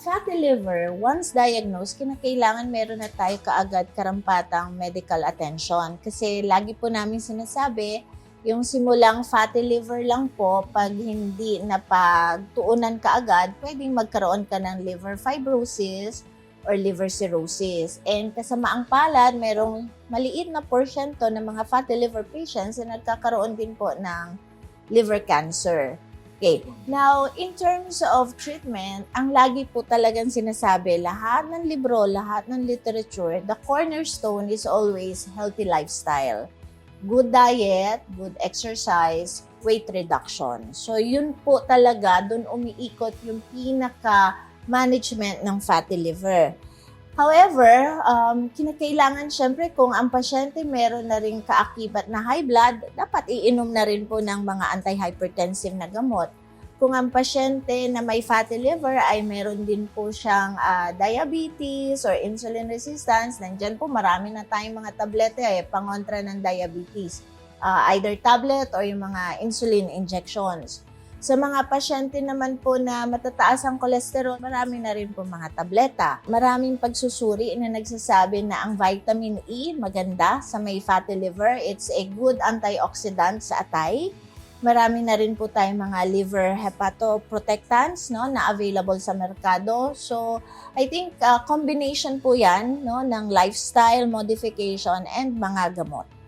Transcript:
fatty liver, once diagnosed, kinakailangan meron na tayo kaagad karampatang medical attention. Kasi lagi po namin sinasabi, yung simulang fatty liver lang po, pag hindi napagtuunan kaagad, pwedeng magkaroon ka ng liver fibrosis or liver cirrhosis. And kasamaang palad, merong maliit na portion to ng mga fatty liver patients na nagkakaroon din po ng liver cancer. Okay. Now, in terms of treatment, ang lagi po talagang sinasabi, lahat ng libro, lahat ng literature, the cornerstone is always healthy lifestyle. Good diet, good exercise, weight reduction. So, yun po talaga, dun umiikot yung pinaka management ng fatty liver. However, um, kinakailangan syempre kung ang pasyente meron na rin kaakibat na high blood, dapat iinom na rin po ng mga antihypertensive na gamot. Kung ang pasyente na may fatty liver ay meron din po siyang ah, diabetes or insulin resistance, nandyan po marami na tayong mga tablete eh, pangontra ng diabetes. Ah, either tablet or yung mga insulin injections. Sa mga pasyente naman po na matataas ang kolesterol, marami na rin po mga tableta. Maraming pagsusuri na nagsasabi na ang vitamin E maganda sa may fatty liver. It's a good antioxidant sa atay. Marami na rin po tayong mga liver hepatoprotectants no, na available sa merkado. So, I think uh, combination po yan no, ng lifestyle modification and mga gamot.